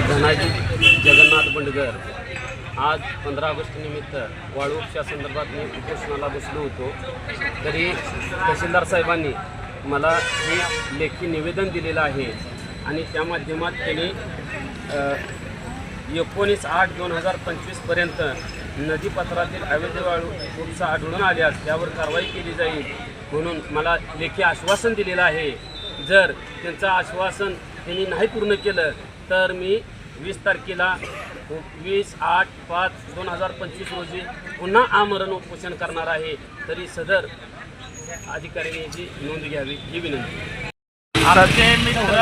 धनाजी जगन्नाथ बंडगर. आज पंधरा ऑगस्ट निमित्त संदर्भात मी उपोषणाला बसलो होतो. तरी तहसीलदार साहेबांनी मला हे लेखी निवेदन दिलेलं आहे आणि त्या माध्यमात त्यांनी एकोणीस आठ दोन हजार पंचवीसपर्यंत नदीपात्रातील अवैध वाळू उपसा आढळून आल्यास त्यावर कारवाई केली जाईल म्हणून मला लेखी आश्वासन दिलेलं आहे. जर त्यांचं आश्वासन त्यांनी नाही पूर्ण केलं तर मी वीस तारखेला वीस आठ पाच दोन हजार पंचवीस रोजी पुन्हा आमरण उपोषण करणार आहे तरी सदर अधिकाऱ्यांनी याची नोंद घ्यावी ही विनंती. आमचे मित्र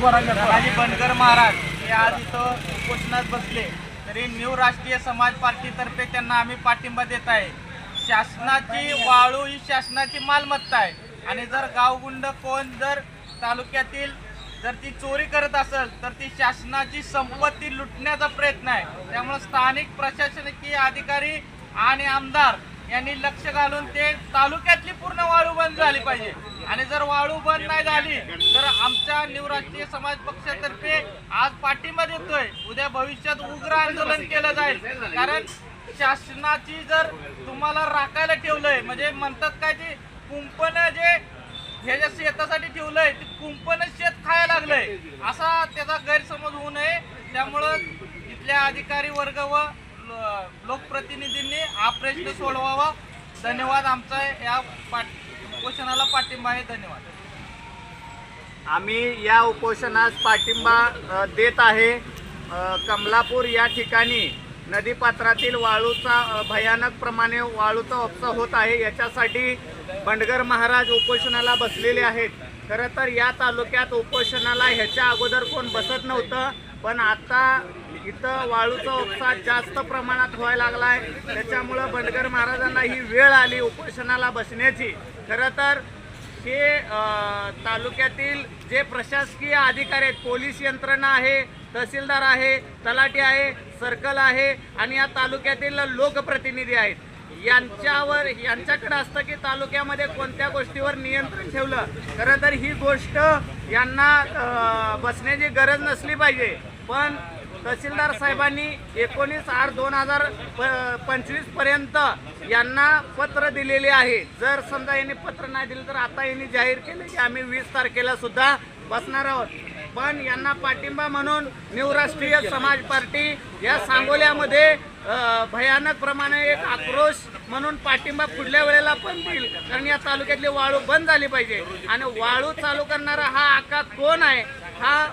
धनाजी बनकर महाराज हे आज इथं उपोषणात बसले. तरी न्यू राष्ट्रीय समाज पार्टीतर्फे त्यांना आम्ही पाठिंबा देत आहे. शासनाची वाळू ही शासनाची मालमत्ता आहे. आणि जर गावगुंड कोण जर तालुक्यातील जर ती चोरी करत असेल तर ती शासनाची संपत्ती लुटण्याचा प्रयत्न आहे. त्यामुळे स्थानिक प्रशासकीय अधिकारी आणि आमदार यांनी लक्ष घालून ते तालुक्यातली पूर्ण वाळू बंद झाली पाहिजे. आणि जर वाळू बंद नाही झाली तर आमच्या निवराष्ट्रीय समाज पक्षातर्फे आज पाठिंबा देतोय. उद्या भविष्यात उग्र आंदोलन केलं जाईल. कारण शासनाची जर तुम्हाला राखायला ठेवलंय म्हणजे म्हणतात काय ते कुंपण जे हे जे शेतासाठी ठेवलंय ते कुंपण शेत खायला लागलंय. असा त्याचा गैरसमज होऊ नये. त्यामुळं इथल्या अधिकारी वर्ग व लोकप्रतिनिधींनी हा प्रश्न सोडवावा. धन्यवाद. आमचा या पाठ उपोषणाला पाठिंबा आहे. धन्यवाद. आम्ही या उपोषणास पाठिंबा देत आहे. कमलापूर या ठिकाणी नदीपात्रातील वाळूचा भयानकप्रमाणे भयानक प्रमाणे वाळूचा उपसा होत आहे. याच्यासाठी बंडगर महाराज उपोषणाला बसलेले आहेत. खरं तर या तालुक्यात उपोषणाला ह्याच्या अगोदर कोण बसत नव्हतं पण आता इथं वाळूचा उपसा जास्त प्रमाणात व्हायला लागला आहे त्याच्यामुळं बंडगर महाराजांना ही वेळ आली उपोषणाला बसण्याची. खरं तर हे तालुक्यातील जे प्रशासकीय अधिकारी आहेत पोलीस यंत्रणा आहे तहसीलदार आहे तलाठी आहे सर्कल आहे आणि या तालुक्यातील लोकप्रतिनिधी आहेत. यांच्यावर यांच्याकडे असतं की तालुक्यामध्ये कोणत्या गोष्टीवर नियंत्रण ठेवलं खरं तर ही गोष्ट यांना बसण्याची गरज नसली पाहिजे. पण तहसीलदार साहेबांनी एकोणीस आठ दोन हजार प पंचवीसपर्यंत यांना पत्र दिलेले आहे. जर समजा यांनी पत्र नाही दिलं तर आता यांनी जाहीर केले की आम्ही वीस तारखेला सुद्धा बसणार आहोत. पण यांना पाठिंबा म्हणून न्यू राष्ट्रीय समाज पार्टी या सांगोल्यामध्ये भयानक प्रमाणे एक आक्रोश म्हणून पाठिंबा पुढल्या वेळेला पण देईल. कारण या तालुक्यातली वाळू बंद झाली पाहिजे. आणि वाळू चालू करणारा हा आका कोण आहे? हा